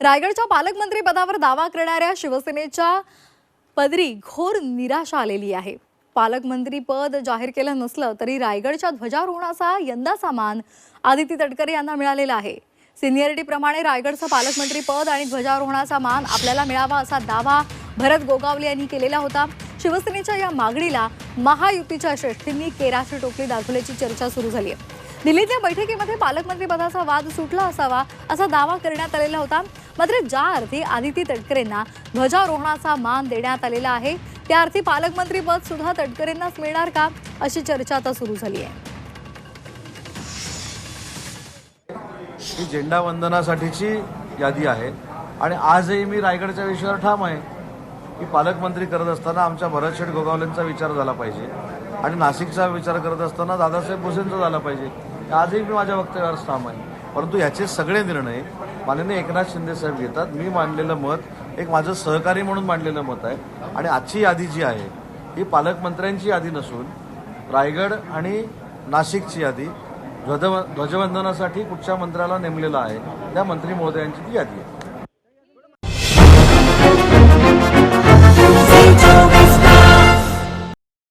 रायगडच्या पालकमंत्री पदावर दावा करणाऱ्या शिवसेनेच्या पदरी घोर निराशा आलेली आहे. पालकमंत्री पद जाहीर केलं नसलं तरी रायगडच्या ध्वजारोहणाचा यंदाचा मान आदिती तटकरे यांना मिळालेला आहे. सिनियरिटीप्रमाणे रायगडचं पालकमंत्री पद आणि ध्वजारोहणाचा मान आपल्याला मिळावा असा दावा भरत गोगावले यांनी केलेला होता. शिवसेनेच्या या मागणीला महायुतीच्या श्रेष्ठींनी केराची टोपली दाखवल्याची चर्चा सुरू झाली आहे. दिल्लीतल्या बैठकीमध्ये पालकमंत्री पदाचा वाद सुटला असावा असा दावा करण्यात आलेला होता. मात्र ज्या अर्थी आदिती तटकरेंना ध्वजारोहणाचा मान देण्यात आलेला आहे त्या अर्थी पालकमंत्री पद सुद्धा तटकरेंनाच मिळणार का अशी चर्चा आता सुरू झाली आहे. ही झेंडा वंदनासाठीची यादी आहे आणि आजही मी रायगडच्या विषयावर ठाम आहे की पालकमंत्री करत असताना आमच्या भरतशेठ गोगावलेंचा विचार झाला पाहिजे आणि नाशिकचा विचार करत असताना दादासाहेब भुसेंचा झाला पाहिजे. आजही मी माझ्या वक्तव्यावर ठाम आहे. परंतु ह्याचे सगळे निर्णय माननीय एकनाथ शिंदे साहेब घेतात. मी मांडलेलं मत एक माझं सहकारी म्हणून मांडलेलं मत आहे. आणि आजची यादी जी आहे ही पालकमंत्र्यांची यादी नसून रायगड आणि नाशिकची यादी ध्वज ध्वजवंदनासाठी कुठच्या मंत्र्याला नेमलेलं आहे त्या मंत्री महोदयांची ती यादी आहे.